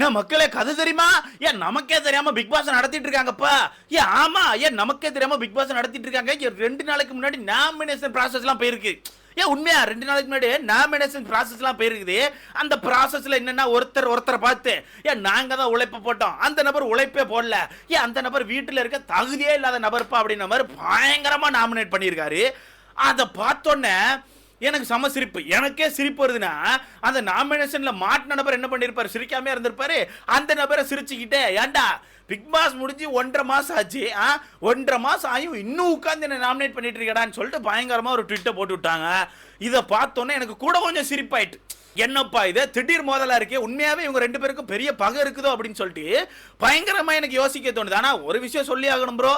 என்ன மக்களே கதை தெரியுமா? ஏன் நமக்கே தெரியாம பிக் பாஸ் நடத்திட்டு இருக்காங்கப்பா ஏன் ஆமா ஏன் நமக்கே தெரியாம பிக் பாஸ் நடத்திட்டு இருக்காங்க ஏன் ரெண்டு நாளைக்கு முன்னாடி நாமினேஷன் ப்ராசஸ் எல்லாம் போயிருக்கு. ஏன் உண்மையா ரெண்டு நாளைக்கு முன்னாடி நாமினேஷன் ப்ராசஸ் எல்லாம் போயிருக்குது. அந்த ப்ராசஸ்ல என்னன்னா ஒருத்தர் ஒருத்தரை பார்த்து ஏன் நாங்க தான் உழைப்ப போட்டோம். அந்த நபர் உழைப்பே போடல. ஏன் அந்த நபர் வீட்டுல இருக்க தகுதியே இல்லாத நபர்ப்பா அப்படின்ற மாதிரி பயங்கரமா நாமினேட் பண்ணியிருக்காரு. அதை பார்த்தோன்னே எனக்கு சம சிரிப்பு. எனக்கே சிரிப்பு வருதுன்னா அந்த நாமினேஷன்ல மாட்டின நபர் என்ன பண்ணிருப்பாரு? சிரிக்காம இருந்திருப்பாரு? அந்த நபரை சிரிச்சுக்கிட்டே ஏன்டா பிக் பாஸ் முடிஞ்சு ஒன்றரை மாசம் ஆச்சு ஆ? ஒன்றரை மாசம் ஆயும் இன்னும் உட்காந்து என்ன நாமினேட் பண்ணிட்டு இருக்கடான்னு சொல்லிட்டு பயங்கரமா ஒரு ட்விட்டை போட்டு விட்டாங்க. இதை பார்த்தோன்னே எனக்கு கூட கொஞ்சம் சிரிப்பாயிட்டு என்னப்பா இது? திடீர் மோதலா இருக்கே? உண்மையாவே இவங்க ரெண்டு பேருக்கும் பெரிய பகை இருக்குதோ? அப்படின்னு சொல்லிட்டு பயங்கரமா எனக்கு யோசிக்க தோணுது. ஆனா ஒரு விஷயம் சொல்லி ஆகணும் ப்ரோ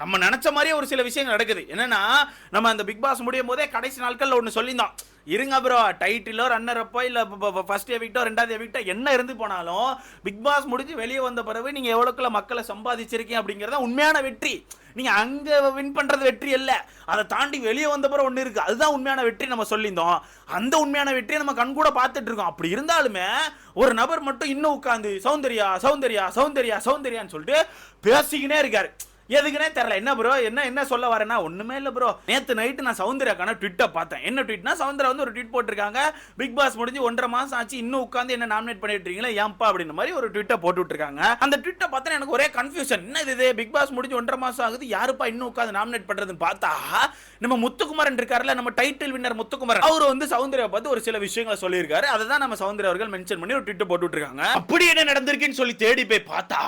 நம்ம நினைச்ச மாதிரியே ஒரு சில விஷயங்கள் நடக்குது. என்னன்னா நம்ம அந்த பிக் பாஸ் முடியும் போதே கடைசி நாட்கள்ல ஒன்று சொல்லியிருந்தோம் இருங்க ப்ரோ டைட்டிலோ ரன்னர் அப்போ இல்லை ஃபர்ஸ்ட் எவிக்டோ ரெண்டாவது எவிக்டோ என்ன இருந்து போனாலும் பிக் பாஸ் முடிஞ்சு வெளியே வந்த பிறகு நீங்கள் எவ்வளோக்குள்ள மக்களை சம்பாதிச்சிருக்கீங்க அப்படிங்கிறத உண்மையான வெற்றி. நீங்கள் அங்கே வின் பண்ணுறது வெற்றி இல்லை அதை தாண்டி வெளியே வந்த பிறகு ஒன்று இருக்குது அதுதான் உண்மையான வெற்றி நம்ம சொல்லியிருந்தோம். அந்த உண்மையான வெற்றியை நம்ம கண்கூட பார்த்துட்டு இருக்கோம். அப்படி இருந்தாலுமே ஒரு நபர் மட்டும் இன்னும் உட்காந்து சௌந்தர்யா சௌந்தர்யா சௌந்தர்யா சௌந்தர்யான்னு சொல்லிட்டு பேசிக்கினே இருக்காரு. எதுக்குனே தெரியல. என்ன ப்ரோ என்ன என்ன சொல்ல வரேன்னா ஒண்ணுமே இல்ல ப்ரோ நேத்து நைட்டு நான் சவுந்தர்யாக்கான ட்விட்டை பார்த்தேன். என்ன ட்வீட்னா சவுந்தரா வந்து ஒரு ட்வீட் போட்டிருக்காங்க. பிக் பாஸ் முடிஞ்சு ஒன்றரை மாசம் ஆச்சு. இன்னும் உட்காந்து என்ன நாமினேட் பண்ணிட்டு இருக்கீங்களா ஏன்பா அப்படின்ற மாதிரி ஒரு ட்விட்டை போட்டு விட்டுருக்காங்க அந்த ட்விட்டை பார்த்தா எனக்கு ஒரே கன்ஃபியூஷன் என்ன இது பிக் பாஸ் முடிஞ்சு ஒன்றரை மாசம் ஆகுது. யாருப்பா இன்னும் உட்காந்து நாமினேட் பண்றதுன்னு பார்த்தா நம்ம முத்துக்குமாரன் இருக்காருல்ல நம்ம டைட்டில் வின்னர் முத்துக்குமாரன். அவர் வந்து சவுந்தர்யா பார்த்து ஒரு சில விஷயங்களை சொல்லியிருக்காரு. அதை தான் நம்ம சௌந்தர்யா அவர்கள் மென்ஷன் பண்ணி ஒரு ட்விட்டை போட்டு விட்டுருக்காங்க அப்படி என்ன நடந்திருக்குன்னு சொல்லி தேடி போய் பார்த்தா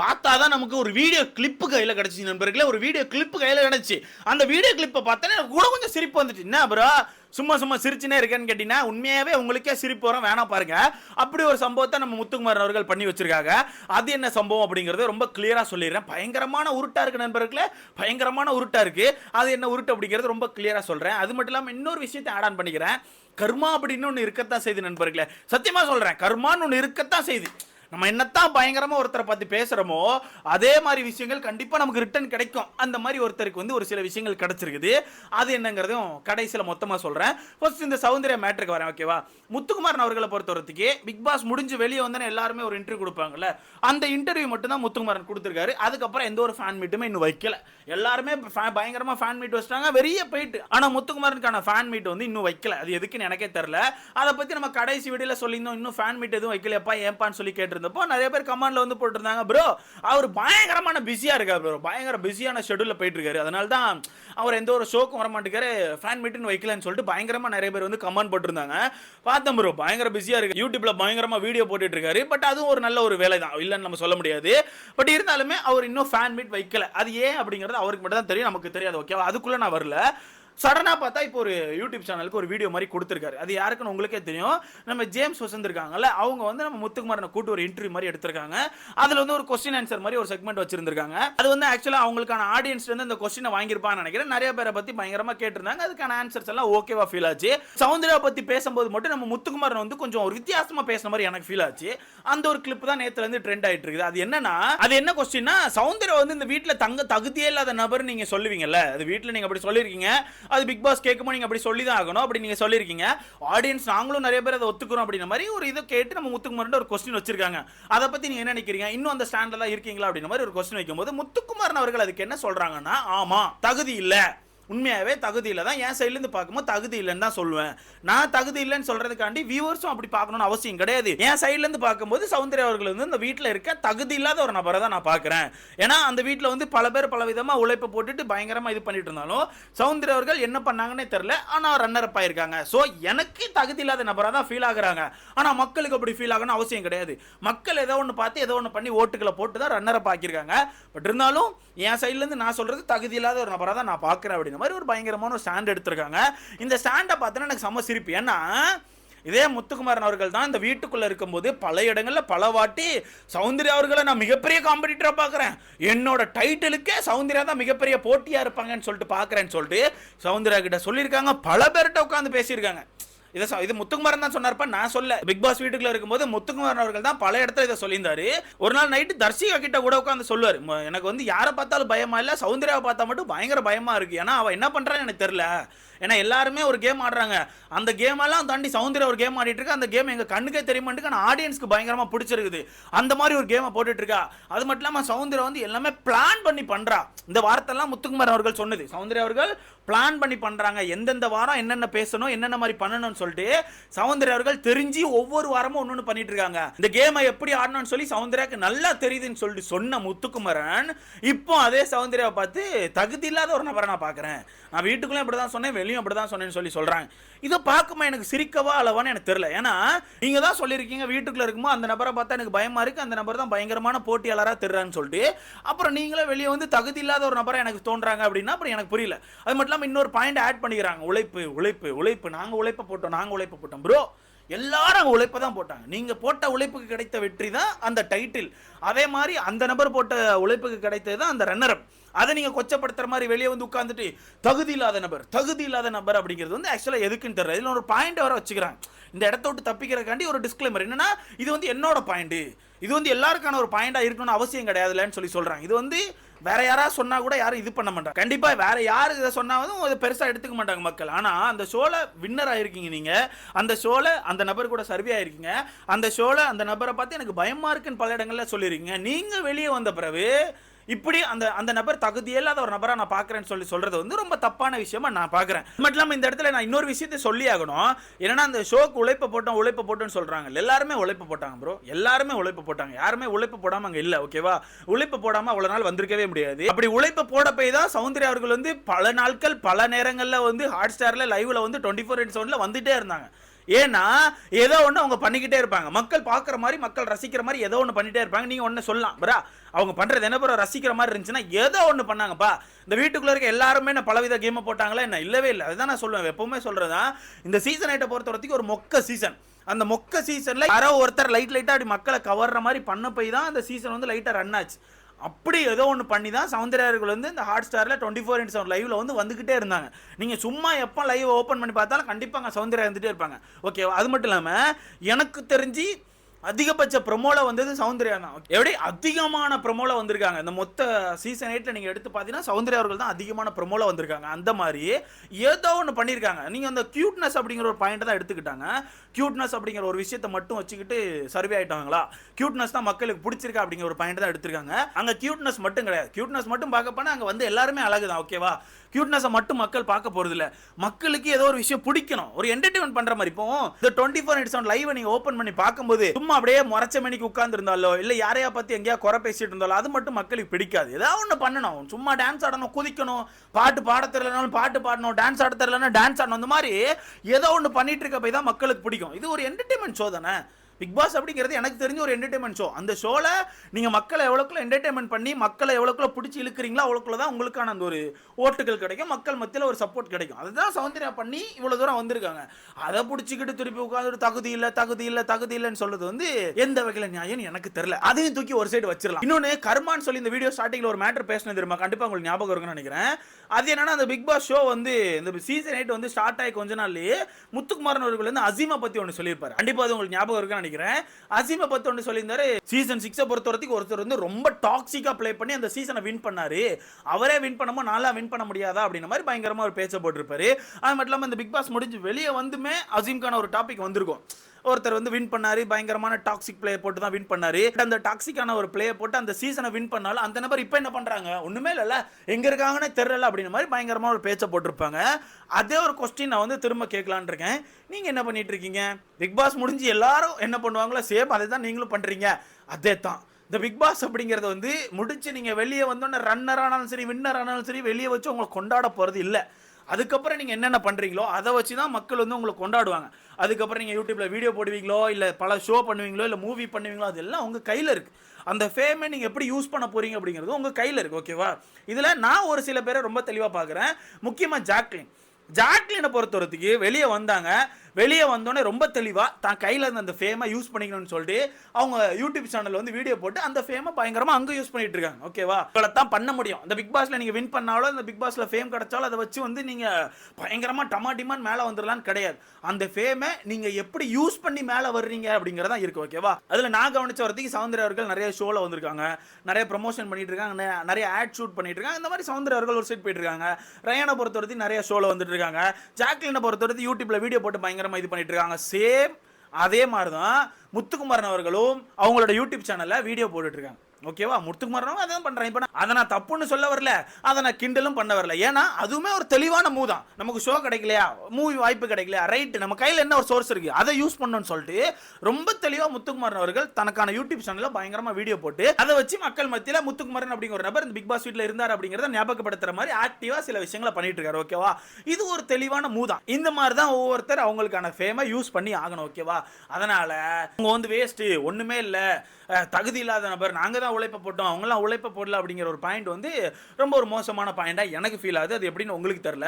பார்த்தா தான் நமக்கு ஒரு வீடியோ கிளிப்பு கையில் கிடைச்சி நண்பர்களே. ஒரு வீடியோ கிளிப்பு கையில் கிடச்சி. அந்த வீடியோ கிளிப்பை பார்த்தா கூட கொஞ்சம் சிரிப்பு வந்துச்சு. என்ன ப்ரோ? சும்மா சும்மா சிரிச்சுனே இருக்கேன்னு கேட்டீங்கன்னா உண்மையாவே உங்களுக்கே சிரிப்பு வரும் வேணாம் பாருங்க. அப்படி ஒரு சம்பவத்தை நம்ம முத்துக்குமார் அவர்கள் பண்ணி வச்சிருக்காங்க. அது என்ன சம்பவம் அப்படிங்கறது ரொம்ப கிளியராக சொல்லிடுறேன். பயங்கரமான உருட்டா இருக்கு நண்பர்களே. பயங்கரமான உருட்டா இருக்கு. அது என்ன உருட்டு அப்படிங்கிறது ரொம்ப கிளியராக சொல்றேன். அது மட்டும் இல்லாமல் இன்னொரு விஷயத்தை ஆட் ஆன் பண்ணிக்கிறேன். கர்மா அப்படின்னு ஒன்று இருக்கத்தான் செய்யுது நண்பர்களே. சத்தியமா சொல்றேன். கர்மான்னு ஒன்று இருக்கத்தான் செய்யுது. நம்ம என்னத்தான் பயங்கரமா ஒருத்தரை பத்தி பேசுறோமோ அதே மாதிரி விஷயங்கள் கண்டிப்பா நமக்கு ரிட்டர்ன் கிடைக்கும். அந்த மாதிரி ஒருத்தருக்கு வந்து ஒரு சில விஷயங்கள் கிடைச்சிருக்குது. அது என்னங்கிறதும் கடைசியில் மொத்தமா சொல்றேன். ஃபர்ஸ்ட் இந்த சௌந்தர்யா மேட்ருக்கு வரேன் ஓகேவா முத்துக்குமாரன் அவர்களை பொறுத்தவரத்துக்கு பிக் பாஸ் முடிஞ்சு வெளியே வந்தோன்னே எல்லாருமே ஒரு இன்டர்வியூ கொடுப்பாங்கல்ல? அந்த இன்டர்வியூ மட்டும் தான் முத்துக்குமாரன் கொடுத்துருக்காரு. அதுக்கப்புறம் எந்த ஒரு ஃபேன் மீட்டுமே இன்னும் வைக்கல. எல்லாருமே fa- பயங்கரமா ஃபேன் மீட் வச்சிட்டாங்க. வெளியே போயிட்டு. ஆனா முத்துக்குமாரனுக்கான ஃபேன் மீட் வந்து இன்னும் வைக்கல. அது எதுக்குன்னு எனக்கே தெரியல. அதை பத்தி நம்ம கடைசி வீடியோல சொல்லியிருந்தோம். இன்னும் ஃபேன் மீட் எதுவும் வைக்கலையப்பா ஏன்பான்னு சொல்லி இருந்தப்போ நிறைய பேர் கமெண்ட்ல வந்து போட்டிருந்தாங்க ப்ரோ அவர் பயங்கரமான பிஸியா இருக்காரு ப்ரோ பயங்கர பிஸியான ஷெடியூலில் போயிட்டு இருக்காரு அதனால தான் அவர் எந்த ஒரு ஷோக்கும் வர மாட்டேங்காரு ஃபேன் மீட்னு வைக்கலன்னு சொல்லிட்டு பயங்கரமா நிறைய பேர் வந்து கமெண்ட் போட்டிருந்தாங்க. பார்த்தேன் ப்ரோ பயங்கர பிஸியா இருக்கு. யூடியூப்ல பயங்கரமா வீடியோ போட்டுட்டு இருக்காரு பட் அதுவும் ஒரு நல்ல ஒரு வேலை தான் இல்லைன்னு நம்ம சொல்ல முடியாது. பட் இருந்தாலுமே அவர் இன்னும் ஃபேன் மீட் வைக்கல. அது ஏன் அப்படிங்கிறது அவருக்கு மட்டும் தான் தெரியும் நமக்கு தெரியாது ஓகேவா அதுக்குள்ள நான் வரல. சடனாக பார்த்தா இப்போ ஒரு யூடியூப் சேனலுக்கு ஒரு வீடியோ மாதிரி கொடுத்துருக்காரு. அது யாருக்குன்னு உங்களுக்கே தெரியும். நம்ம ஜேம்ஸ் வசந்திருக்காங்கல்ல அவங்க வந்து நம்ம முத்துக்குமாரனை கூட்டு ஒரு இன்டர்வியூ மாதிரி எடுத்திருக்காங்க. அதில் வந்து ஒரு கொஸ்டின் ஆன்சர் மாதிரி ஒரு செக்மெண்ட் வச்சிருந்திருக்காங்க. அது வந்து ஆக்சுவலாக அவங்களுக்கான ஆடியன்ஸ் வந்து அந்த கொஸ்டினை வாங்கியிருப்பான்னு நினைக்கிறேன். நிறைய பேரை பற்றி பயங்கரமாக கேட்டிருந்தாங்க. அதுக்கான ஆன்சர்ஸ் எல்லாம் ஓகேவா ஃபீல் ஆச்சு. சவுந்தர்யா பற்றி பேசும்போது மட்டும் நம்ம முத்துக்குமாரன் வந்து கொஞ்சம் ஒரு வித்தியாசமாக பேசின மாதிரி எனக்கு ஃபீல் ஆச்சு. அந்த ஒரு கிளிப் தான் நேற்றுலேருந்து இருந்து ட்ரெண்ட் ஆகிட்டு இருக்குது. அது என்னன்னா அது என்ன கொஸ்டின்னா சவுந்தர்யா வந்து இந்த வீட்டில் தங்க தகுதியே இல்லாத நபர் நீங்கள் சொல்லுவீங்கல்ல. அது வீட்டில் நீங்கள் அப்படி சொல்லியிருக்கீங்க. அது பிக் பாஸ் கேட்கும்போது நீங்க அப்படி சொல்லி தான் ஆகணும். அப்படி நீங்க சொல்லியிருக்கீங்க. ஆடியன்ஸ் நாங்களும் நிறைய பேர் அதை ஒத்துக்கிறோம் அப்படின்ற மாதிரி ஒரு இதை கேட்டு நம்ம முத்துக்குமார் ஒரு கொஸ்டின் வச்சிருக்காங்க. அதை பத்தி நீங்க என்ன நினைக்கிறீங்க? இன்னும் அந்த ஸ்டாண்ட்ல தான் இருக்கீங்களா அப்படின்ற மாதிரி ஒரு கொஸ்டின் வைக்கும்போது முத்துக்குமாரன் அவர்கள் அதுக்கு என்ன சொல்றாங்கன்னா ஆமா தகுதி இல்லை. உண்மையாகவே தகுதி இல்லை. தான் என் சைட்லேருந்து பார்க்கும்போது தகுதி இல்லைன்னு தான் சொல்லுவேன். நான் தகுதி இல்லைன்னு சொல்கிறதுக்காண்டி வியூவர்ஸும் அப்படி பார்க்கணும்னு அவசியம் கிடையாது. என் சைட்லேருந்து பார்க்கும்போது சௌந்தர்யா அவர்கள் வந்து இந்த வீட்டில் இருக்க தகுதி இல்லாத ஒரு நபரை தான் நான் பார்க்குறேன். ஏன்னா அந்த வீட்டில் வந்து பல பேர் பல விதமாக உழைப்பை போட்டுட்டு பயங்கரமாக இது பண்ணிட்டு இருந்தாலும் சௌந்தர்யா அவர்கள் என்ன பண்ணாங்கன்னே தெரில ஆனால் ரன்னர் அப் ஆயிருக்காங்க. ஸோ எனக்கு தகுதி இல்லாத நபராக தான் ஃபீல் ஆகுறாங்க. ஆனால் மக்களுக்கு அப்படி ஃபீல் ஆகணும் அவசியம் கிடையாது. மக்கள் ஏதோ ஒன்று பார்த்து ஏதோ ஒன்று பண்ணி ஓட்டுகளை போட்டு தான் ரன்னர் அப் ஆக்கியிருக்காங்க. பட் இருந்தாலும் என் சைட்லேருந்து நான் சொல்கிறது தகுதி இல்லாத ஒரு நபராக தான் நான் பார்க்குறேன் அப்படின்னு மாதிரி ஒரு பயங்கரமான ஒரு ஸ்டாண்ட் எடுத்திருக்காங்க. இந்த ஸ்டாண்டை பார்த்தோன்னா எனக்கு செம்ம சிரிப்பு. ஏன்னா இதே முத்துக்குமாரன் அவர்கள் தான் இந்த வீட்டுக்குள்ளே இருக்கும்போது பல இடங்களில் பல வாட்டி சௌந்தர்யா அவர்களை நான் மிகப்பெரிய காம்படிட்டராக பார்க்குறேன். என்னோட டைட்டிலுக்கே சௌந்தர்யா தான் மிகப்பெரிய போட்டியாக இருப்பாங்கன்னு சொல்லிட்டு பார்க்குறேன்னு சொல்லிட்டு சௌந்தர்யா கிட்ட சொல்லியிருக்காங்க. பல பேர்கிட்ட உட்காந்து பேசியிருக்காங்க. இதை இது முத்துக்குமாரன் தான் சொன்னார்ப்பா நான் சொல்ல. பிக் பாஸ் வீட்டுக்குள்ள இருக்கும்போது முத்துக்குமாரன் அவர்கள் தான் பல இடத்துல இதை சொல்லியிருந்தாரு. ஒரு நாள் நைட்டு தர்ஷிகா கிட்ட கூட உட்காந்து சொல்லுவார். எனக்கு வந்து யாரை பார்த்தாலும் பயமா இல்லை சௌந்தர்யாவை பார்த்தா மட்டும் பயங்கர பயமா இருக்கு. ஏன்னா அவன் என்ன பண்றான்னு எனக்கு தெரியல. ஏன்னா எல்லாருமே ஒரு கேம் ஆடுறாங்க. அந்த கேம் எல்லாம் தாண்டி சௌந்தர்யா ஒரு கேம் ஆடிட்டு இருக்கு. அந்த கேம் எங்க கண்ணுக்கே தெரிய மாட்டேங்குது ஆனால் ஆடியன்ஸ்க்கு பயங்கரமா பிடிச்சிருக்குது. அந்த மாதிரி ஒரு கேமை போட்டுட்டு இருக்கா. அது மட்டும் இல்லாம சௌந்தர்யா வந்து எல்லாமே பிளான் பண்ணி பண்றா. இந்த வார்த்தைலாம் முத்துக்குமார் அவர்கள் சொன்னது. சௌந்தர்யா அவர்கள் பிளான் பண்ணி பண்றாங்க. எந்தெந்த வாரம் என்னென்ன பேசணும் என்னென்ன மாதிரி பண்ணணும்னு சொல்லிட்டு சௌந்தர்யா அவர்கள் தெரிஞ்சு ஒவ்வொரு வாரமும் ஒன்று பண்ணிட்டு இருக்காங்க. இந்த கேமை எப்படி ஆடணும்னு சொல்லி சவுந்தர்யாக்கு நல்லா தெரியுதுன்னு சொல்லிட்டு சொன்ன முத்துக்குமரன் இப்போ அதே சவுந்தர்யாவை பார்த்து தகுதி இல்லாத ஒரு நபரை நான் பார்க்குறேன். நான் வீட்டுக்குள்ளே இப்படி தான் சொன்னேன் வெளியும் அப்படி தான் சொன்னேன்னு சொல்லி சொல்கிறாங்க இதை பார்க்குமா எனக்கு சிரிக்கவா அளவான்னு எனக்கு தெரியல. ஏன்னா நீங்கள் தான் சொல்லியிருக்கீங்க வீட்டுக்குள்ளே இருக்கும்போது அந்த நபரை பார்த்தா எனக்கு பயமாக இருக்குது அந்த நபர் தான் பயங்கரமான போட்டியாளராக தெரிறான்னு சொல்லிட்டு அப்புறம் நீங்களே வெளியே வந்து தகுதி இல்லாத ஒரு நபரை எனக்கு தோன்றாங்க அப்படின்னா அப்புறம் எனக்கு புரியல. அது மட்டும் இல்லாமல் இன்னொரு பாயிண்ட் ஆட் பண்ணிக்கிறாங்க. உழைப்பு உழைப்பு உழைப்பு. நாங்கள் உழைப்பை போட்டோம் நாங்கள் உழைப்பை போட்டோம் ப்ரோ எல்லாரும் அங்கே உழைப்பை தான் போட்டாங்க. நீங்கள் போட்ட உழைப்புக்கு கிடைத்த வெற்றி தான் அந்த டைட்டில் அதே மாதிரி அந்த நபர் போட்ட உழைப்புக்கு கிடைத்தது தான் அந்த ரன்னரப் அதை நீங்கள் கொச்சப்படுத்துற மாதிரி வெளியே வந்து உட்காந்துட்டு தகுதி இல்லாத நபர் தகுதி இல்லாத நபர் அப்படிங்கிறது வந்து ஆக்சுவலாக எதுக்குன்னு தெரியல. இதில் ஒரு பாயிண்ட் வர வச்சுக்கிறாங்க. இந்த இடத்த விட்டு தப்பிக்கிறக்காண்டி ஒரு டிஸ்க்ளைமர் என்னன்னா இது வந்து என்னோட பாயிண்ட் இது வந்து எல்லாருக்கான ஒரு பாயிண்டாக இருக்கணும்னு அவசியம் கிடையாதுலன்னு சொல்லி சொல்கிறாங்க இது வந்து வேற யாராவது சொன்னா கூட யாரும் இது பண்ண மாட்டாங்க. கண்டிப்பா வேற யாரு இதை சொன்னாலும் அதை பெருசா எடுத்துக்க மாட்டாங்க மக்கள். ஆனா அந்த ஷோல வின்னர் ஆயிருக்கீங்க நீங்க. அந்த ஷோல அந்த நபர் கூட சர்வே ஆயிருக்கீங்க. அந்த ஷோல அந்த நபரை பார்த்து எனக்கு பயமா இருக்குன்னு பல இடங்கள்ல சொல்லிருக்கீங்க நீங்க வெளியே வந்த பிறகு இப்படி அந்த அந்த நபர் தகுதியில்லாத ஒரு நபரா நான் பார்க்குறேன்னு சொல்லி சொல்றது வந்து ரொம்ப தப்பான விஷயமா நான் பார்க்குறேன் மட்டும் இல்லாம இந்த இடத்துல நான் இன்னொரு விஷயத்தை சொல்லி ஆகணும். என்னன்னா அந்த ஷோக்கு உழைப்பு போட்டோம் உழைப்பு போட்டோம்னு சொல்றாங்க எல்லாருமே உழைப்பு போட்டாங்க ப்ரோ எல்லாருமே உழைப்பு போட்டாங்க. யாருமே உழைப்பு போடாம அங்க இல்ல ஓகேவா உழைப்பு போடாம அவ்வளவு நாள் வந்திருக்கவே முடியாது. அப்படி உழைப்பு போட போய் தான் சௌந்தர்யா அவர்கள் வந்து பல நாட்கள் பல நேரங்கள்ல வந்து ஹாட் ஸ்டார்ல லைவ்ல வந்து டுவெண்ட்டி ஃபோர் இன்ட் செவன்ல வந்துட்டே இருந்தாங்க. ஏன்னா ஏதோ ஒன்று அவங்க பண்ணிக்கிட்டே இருப்பாங்க. மக்கள் பார்க்குற மாதிரி மக்கள் ரசிக்கிற மாதிரி ஏதோ ஒன்று பண்ணிகிட்டே இருப்பாங்க. நீங்கள் ஒன்று சொல்லலாம். பரா அவங்க பண்ணுறது என்ன பிற ரசிக்கிற மாதிரி இருந்துச்சுன்னா ஏதோ ஒன்று பண்ணாங்கப்பா. இந்த வீட்டுக்குள்ளே இருக்க எல்லாருமே என்ன பலவித கேமை போட்டாங்களா என்ன? இல்லவே இல்லை. அதுதான் நான் சொல்லுவேன். எப்பவுமே தான் இந்த சீசன் ஐட்டை பொறுத்த வரைக்கும் ஒரு மொக்க சீசன் அந்த மொக்க சீசனில் யாரோ ஒருத்தர் லைட் லைட்டாக அப்படி மக்களை கவர்ற மாதிரி பண்ண போய் தான் அந்த சீசன் வந்து லைட்டாக ரன் ஆச்சு. அப்படி ஏதோ ஒன்று பண்ணி தான் சௌந்தர்யார்கள் வந்து இந்த ஹாட் ஸ்டாரில் டுவெண்ட்டி ஃபோர் இன்ட் செவன் லைவ்ல வந்து வந்துகிட்டே இருந்தாங்க. நீங்கள் சும்மா எப்போ லைவ் ஓப்பன் பண்ணி பார்த்தாலும் கண்டிப்பாக அங்கே சௌந்தர்யா இருந்துகிட்டே இருப்பாங்க ஓகே அது மட்டும் இல்லாமல் எனக்கு தெரிஞ்சு அதிகபட்ச ப்ரொமோல வந்தது சௌந்தர்யா தான். எப்படி? அதிகமான ப்ரொமோல வந்திருக்காங்க. இந்த மொத்த சீசன் எயிட்ல நீங்க எடுத்து பார்த்தீங்கன்னா சௌந்தர்யா அவர்கள் தான் அதிகமான ப்ரொமோல வந்திருக்காங்க. அந்த மாதிரி ஏதோ ஒன்று பண்ணியிருக்காங்க. நீங்க அந்த கியூட்னஸ் அப்படிங்கிற ஒரு பாயிண்ட் தான் எடுத்துக்கிட்டாங்க. கியூட்னஸ் அப்படிங்கிற ஒரு விஷயத்தை மட்டும் வச்சுக்கிட்டு சர்வே ஆயிட்டாங்களா? கியூட்னஸ் தான் மக்களுக்கு பிடிச்சிருக்கா அப்படிங்கிற ஒரு பாயிண்ட் தான் எடுத்திருக்காங்க. அங்க கியூட்னஸ் மட்டும் கிடையாது. கியூட்னஸ் மட்டும் பார்க்க போனா அங்க வந்து எல்லாருமே அழகு தான். ஓகேவா கியூட்னஸை மட்டும் மக்கள் பார்க்க போறது இல்ல. மக்களுக்கு ஏதோ ஒரு விஷயம் பிடிக்கணும். ஒரு என்டர்டைன்மெண்ட் பண்ற மாதிரி. இப்போ இந்த டுவெண்ட்டி ஃபோர் இட்ஸ் லைவ் நீங்க ஓப்பன் பண்ணி பார்க்கும்போது சும்மா அப்படியே முறைச்ச மணிக்கு உட்காந்துருந்தாலோ இருந்தாலோ யாரையா பற்றி எங்கேயா குறை பேசிட்டு இருந்தாலோ அது மட்டும் மக்களுக்கு பிடிக்காது. ஏதாவது ஒன்று பண்ணணும். சும்மா டான்ஸ் ஆடணும் குதிக்கணும் பாட்டு பாட தெரியலனாலும் பாட்டு பாடணும் டான்ஸ் ஆட தெரியலனா டான்ஸ் ஆடணும். அந்த மாதிரி ஏதோ ஒன்று பண்ணிட்டு இருக்க போய் தான் மக்களுக்கு பிடிக்கும். இது ஒரு என்டர்டைன்மெண்ட் ஷோ தானே? பிக் பாஸ் அப்படிங்கிறது எனக்கு தெரிஞ்ச ஒரு என்டர்டைன்மெண்ட் ஷோ அந்த ஷோவில் நீங்கள் மக்களை எவ்வளோக்குள்ள என்டர்டைன்மெண்ட் பண்ணி மக்களை எவ்வளோக்குள்ள பிடிச்சி இழுக்கிறீங்களோ அவ்வளோக்குள்ள தான் உங்களுக்கான அந்த ஒரு ஓட்டுகள் கிடைக்கும் மக்கள் மத்தியில் ஒரு சப்போர்ட் கிடைக்கும். அதுதான் சௌந்தர்யா பண்ணி இவ்வளோ தூரம் வந்திருக்காங்க. அதை பிடிச்சிக்கிட்டு திருப்பி உட்காந்து தகுதி இல்லை தகுதி இல்லை தகுதி இல்லைன்னு சொல்றது வந்து எந்த வகையில் நியாயம் எனக்கு தெரியல. அதையும் தூக்கி ஒரு சைடு வச்சிடலாம். இன்னொன்று கர்மான்னு சொல்லி இந்த வீடியோ ஸ்டார்டிங்கில் ஒரு மேட்டர் பேசினது தெரியுமா? கண்டிப்பாக உங்களுக்கு ஞாபகம் இருக்குன்னு நினைக்கிறேன். அது என்னன்னா அந்த பிக் பாஸ் ஷோ வந்து இந்த சீசன் எயிட் வந்து ஸ்டார்ட் ஆகி கொஞ்ச நாள்லேயே முத்துக்குமாரன் அவர்கள் வந்து அசீமா பத்தி ஒன்று சொல்லியிருப்பார். கண்டிப்பாக அது உங்களுக்கு ஞாபகம் இருக்குன்னு நினைக்கிறேன் அசீமா பத்தி ஒன்று சொல்லியிருந்தாரு. சீசன் சிக்ஸை பொறுத்த வரைக்கும் ஒருத்தர் வந்து ரொம்ப டாக்ஸிக்காக ப்ளே பண்ணி அந்த சீசனை வின் பண்ணாரு. அவரே வின் பண்ணுமோ நான்லாம் வின் பண்ண முடியாதா அப்படின்ற மாதிரி பயங்கரமா ஒரு பேச்சை போட்டிருப்பாரு. அது மட்டும் இல்லாமல் இந்த பிக் பாஸ் முடிஞ்சு வெளியே வந்துமே அசீம்கான ஒரு டாபிக் வந்திருக்கும். ஒருத்தர் வந்து வின் பண்ணாரு பயங்கரமான டாக்ஸிக் பிளே போட்டு தான் வின் பண்ணாரு. அந்த டாக்ஸிக்கான ஒரு பிளே போட்டு அந்த சீசனை வின் பண்ணாலும் அந்த நபர் இப்போ என்ன பண்றாங்க? ஒண்ணுமே இல்லைல்ல. எங்க இருக்காங்கன்னே தெரியல அப்படின்ற மாதிரி பயங்கரமான ஒரு பேச்சை போட்டிருப்பாங்க. அதே ஒரு கொஸ்டின் நான் வந்து திரும்ப கேட்கலான் இருக்கேன். நீங்க என்ன பண்ணிட்டு இருக்கீங்க? பிக் பாஸ் முடிஞ்சு எல்லாரும் என்ன பண்ணுவாங்களோ சேம் அதை தான் நீங்களும் பண்றீங்க. அதே தான் இந்த பிக் பாஸ் அப்படிங்கிறத வந்து முடிச்சு நீங்கள் வெளியே வந்தோன்னே ரன்னர் ஆனாலும் சரி வின்னர் ஆனாலும் சரி வெளியே வச்சு உங்களை கொண்டாட போகிறது இல்லை. அதுக்கப்புறம் நீங்கள் என்னென்ன பண்ணுறீங்களோ அதை வச்சு தான் மக்கள் வந்து உங்களை கொண்டாடுவாங்க. அதுக்கப்புறம் நீங்கள் யூடியூப்பில் வீடியோ போடுவீங்களோ இல்லை பல ஷோ பண்ணுவீங்களோ இல்லை மூவி பண்ணுவீங்களோ அதெல்லாம் உங்கள் கையில் இருக்குது அந்த ஃபேமை நீங்கள் எப்படி யூஸ் பண்ண போகிறீங்க அப்படிங்கிறது உங்கள் கையில் இருக்குது ஓகேவா இதில் நான் ஒரு சில பேரை ரொம்ப தெளிவாக பார்க்குறேன். முக்கியமாக ஜாக்லின். ஜாக்லினை பொறுத்த வரைக்கும் வெளியே வந்தாங்க. வெளியே வந்தோடனே ரொம்ப தெளிவாக தான் கையில் இருந்த அந்த ஃபேமை யூஸ் பண்ணிக்கணும்னு சொல்லிட்டு அவங்க யூடியூப் சேனல் வந்து வீடியோ போட்டு அந்த ஃபேமை பயங்கரமாக அங்கே யூஸ் பண்ணிட்டு இருக்காங்க. ஓகேவா இவ்வளோ தான் பண்ண முடியும். அந்த பிக் பாஸில் நீங்கள் வின் பண்ணாலும் அந்த பிக் பாஸில் ஃபேம் கிடைச்சாலும் அதை வச்சு வந்து நீங்கள் பயங்கரமாக டமா டிமான் மேல வந்துடலாம்னு கிடையாது. அந்த ஃபேமை நீங்கள் எப்படி யூஸ் பண்ணி மேலே வர்றீங்க அப்படிங்கிறதா இருக்குது ஓகேவா அதில் நான் கவனிச்ச வரத்துக்கு சௌந்தர்யா அவர்கள் நிறைய ஷோவில் வந்திருக்காங்க. நிறைய ப்ரொமோஷன் பண்ணிட்டு இருக்காங்க. நிறைய ஆட் ஷூட் பண்ணிட்டு இருக்காங்க. இந்த மாதிரி சௌந்தர்யா அவர்கள் ஒரு சைட் போயிட்டு இருக்காங்க. ரயானை பொறுத்த வரைக்கும் நிறைய ஷோவில் வந்துட்டு இருக்காங்க. ஜாக்லினை பொறுத்த வரைக்கும் வீடியோ போட்டு பயங்கரமாக இது பண்ணிட்டு இருக்காங்க. சேம் அதே மாதிரி தான் முத்துக்குமாரன் அவர்களும் அவங்களோட யூடியூப் சேனலில் வீடியோ போட்டுட்டு இருக்காங்க. ஓகேவா? முத்துக்குமாரனும் அதான் பண்ணுறேன் இப்போ நான் அதை நான் தப்புன்னு சொல்ல வரல. அதை நான் கிண்டலும் பண்ண வரல. ஏன்னா அதுவுமே ஒரு தெளிவான மூ தான். நமக்கு ஷோ கிடைக்கலையா? மூவி வாய்ப்பு கிடைக்கலையா? ரைட் நம்ம கையில் என்ன ஒரு சோர்ஸ் இருக்குது அதை யூஸ் பண்ணணும்னு சொல்லிட்டு ரொம்ப தெளிவாக முத்துக்குமாரன் அவர்கள் தனக்கான யூடியூப் சேனலில் பயங்கரமாக வீடியோ போட்டு அதை வச்சு மக்கள் மத்தியில் முத்துக்குமாரன் அப்படிங்கிற ஒரு நபர் இந்த பிக் பாஸ் வீட்டில் இருந்தார் அப்படிங்கிறத ஞாபகப்படுத்துற மாதிரி ஆக்டிவாக சில விஷயங்களை பண்ணிட்டு இருக்காரு. ஓகேவா? இது ஒரு தெளிவான மூ தான். இந்த மாதிரி தான் ஒவ்வொருத்தர் அவங்களுக்கான ஃபேமை யூஸ் பண்ணி ஆகணும். ஓகேவா? அதனால் அவங்க வந்து வேஸ்ட்டு ஒன்றுமே இல்லை. தகுதி இல்லாத நபர். நாங்கள் தான் உழைப்ப போட்டோம் அவங்களாம் உழைப்ப போடல அப்படிங்கிற ஒரு பாயிண்ட் வந்து ரொம்ப ஒரு மோசமான பாயிண்டாக எனக்கு ஃபீல் ஆகுது. அது எப்படின்னு உங்களுக்கு தெரில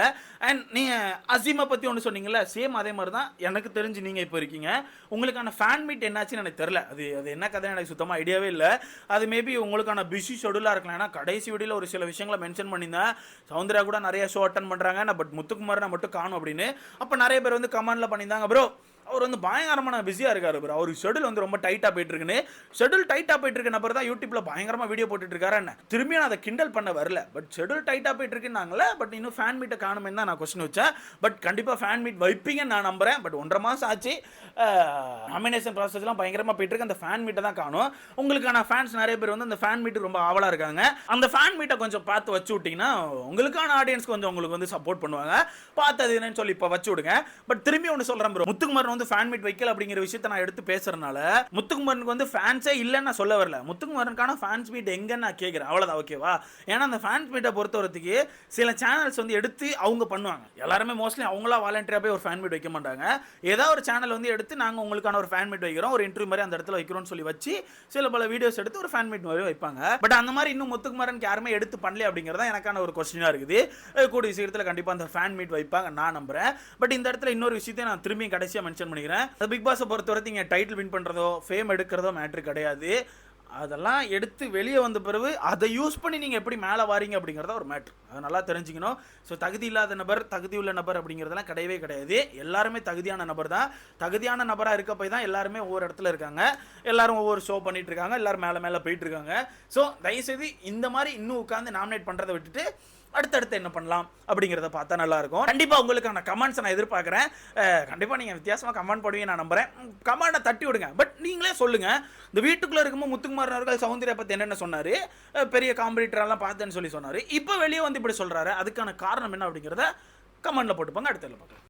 அண்ட் நீங்கள் அசீமை பற்றி ஒன்று சொன்னீங்கல்ல சேம் அதே மாதிரி தான் எனக்கு தெரிஞ்சு நீங்கள் இப்போ இருக்கீங்க. உங்களுக்கான ஃபேன் மீட் என்னாச்சுன்னு எனக்கு தெரில அது அது என்ன கதை எனக்கு சுத்தமாக ஐடியாவே இல்லை. அது மேபி உங்களுக்கான பிஸி ஷெடியூலாக இருக்கலாம். ஏன்னா கடைசி வீடியோல ஒரு சில விஷயங்களை மென்ஷன் பண்ணியிருந்தேன். சவுந்தர்யா கூட நிறைய ஷோ அட்டன் பண்ணுறாங்க நான் பட் முத்துக்குமார் நான் மட்டும் காணும் அப்படின்னு. அப்போ நிறைய பேர் வந்து கமெண்டில் பண்ணியிருந்தாங்க ப்ரோ அவர் வந்து பயங்கரமான பிஸியாக இருக்காரு ப்ரோ அவர் ஷெடியூல் வந்து ரொம்ப டைட்டாக போயிட்டு இருக்குன்னு ஷெடியூல் டைட்டாக போயிட்டு நபர் தான் யூடியூப்ல பயங்கரமாக வீடியோ போட்டுட்டு என்ன திரும்பியும் நான் அதை கிண்டல் பண்ண வரல. பட் ஷெடியூல் டைட்டாக போயிட்டு இருக்குன்னாங்களே பட் இன்னும் ஃபேன் மீட்டை காணுமே தான் நான் கொஸ்டின் வச்சேன். பட் கண்டிப்பாக ஃபேன் மீட் வைப்பீங்கன்னு நான் நம்புறேன். பட் ஒன்றரை மாதம் ஆச்சு. நாமினேஷன் ப்ராசஸ்லாம் பயங்கரமாக போயிட்டுருக்கு. அந்த ஃபேன் மீட்டை தான் காணும். உங்களுக்கான ஃபேன்ஸ் நிறைய பேர் வந்து அந்த ஃபேன் மீட் ரொம்ப ஆவலாக இருக்காங்க. அந்த ஃபேன் மீட்டை கொஞ்சம் பார்த்து வச்சு விட்டிங்கன்னா உங்களுக்கான ஆடியன்ஸ் கொஞ்சம் உங்களுக்கு வந்து சப்போர்ட் பண்ணுவாங்க. பார்த்து அது என்னன்னு சொல்லி இப்போ வச்சு விடுங்க. பட் திரும்பி ஒன்று சொல்கிறேன் ப்ரோ முத்துக்குமாரன் வந்து ஃபேன் மீட் வைக்கல அப்படிங்கிற விஷயத்த நான் எடுத்து பேசுறதுனால முத்துக்குமாரனுக்கு வந்து ஃபேன்ஸே இல்லைன்னு நான் சொல்ல வரல. முத்துக்குமாரனுக்கான ஃபேன்ஸ் மீட் எங்கன்னு நான் கேட்குறேன் அவ்வளோதான் ஓகேவா ஏன்னா அந்த ஃபேன்ஸ் மீட்டை பொறுத்தவரத்துக்கு சில சேனல்ஸ் வந்து எடுத்து அவங்க பண்ணுவாங்க. எல்லாருமே மோஸ்ட்லி அவங்களா வாலண்டியராக போய் ஒரு ஃபேன் மீட் வைக்க மாட்டாங்க. ஏதோ ஒரு சேனல் வந்து எடுத்து நாங்கள் உங்களுக்கான ஒரு ஃபேன் மீட் வைக்கிறோம். ஒரு இன்டர்வியூ மாதிரி அந்த இடத்துல வைக்கிறோம்னு சொல்லி வச்சு சில பல வீடியோஸ் எடுத்து ஒரு ஃபேன் மீட் மாதிரி வைப்பாங்க. பட் அந்த மாதிரி இன்னும் முத்துக்குமாரனுக்கு யாருமே எடுத்து பண்ணல அப்படிங்கிறதா எனக்கான ஒரு கொஸ்டினாக இருக்குது. கூடிய சீக்கிரத்தில் கண்டிப்பாக அந்த ஃபேன் மீட் வைப்பாங்க நான் நம்புறேன். பட் இந்த இடத்துல இன்னொரு விஷயத்தை நான் திரும்பியும் கடைசியாக மென்ஷன் பண்ணிக்கிறேன். பிக் பாஸை பொறுத்தவரை நீங்கள் டைட்டில் வின் பண்ணுறதோ ஃபேம் எடுக்கிறதோ மேட்ரு கிடையாது. அதெல்லாம் எடுத்து வெளியே வந்த பிறகு அதை யூஸ் பண்ணி நீங்கள் எப்படி மேலே வாரீங்க அப்படிங்கிறத ஒரு மேட்ரு அதை நல்லா தெரிஞ்சுக்கணும். ஸோ தகுதி இல்லாத நபர் தகுதி உள்ள நபர் அப்படிங்கிறதெல்லாம் கிடையவே கிடையாது. எல்லாருமே தகுதியான நபர் தான். தகுதியான நபராக இருக்க போய் தான் எல்லாருமே ஒவ்வொரு இடத்துல இருக்காங்க. எல்லாரும் ஒவ்வொரு ஷோ பண்ணிட்டு இருக்காங்க. எல்லாரும் மேலே மேலே போயிட்டு இருக்காங்க. ஸோ தயவுசெய்து இந்த மாதிரி இன்னும் உட்காந்து நாமினேட் பண்ணுறதை விட்டுட்டு அடுத்தடுத்து என்ன பண்ணலாம் அப்படிங்கிறத பார்த்தா நல்லாயிருக்கும். கண்டிப்பாக உங்களுக்கான கமெண்ட்ஸ் நான் எதிர்பார்க்குறேன். கண்டிப்பாக நீங்கள் வித்தியாசமாக கமெண்ட் போடுவீங்க நான் நம்புறேன். கமெண்டை தட்டி விடுங்க. பட் நீங்களே சொல்லுங்கள் இந்த வீட்டுக்குள்ளே இருக்கும்போது முத்துக்குமார் அவர்கள் சௌந்தர்யா பற்றி என்னென்ன சொன்னார்? பெரிய காம்படிட்டரெல்லாம் பார்த்தேன்னு சொல்லி சொன்னார். இப்போ வெளியே வந்து இப்படி சொல்கிறாரு அதுக்கான காரணம் என்ன அப்படிங்கிறத கமெண்ட்டில் போட்டுப்பாங்க. அடுத்த பார்க்கலாம்.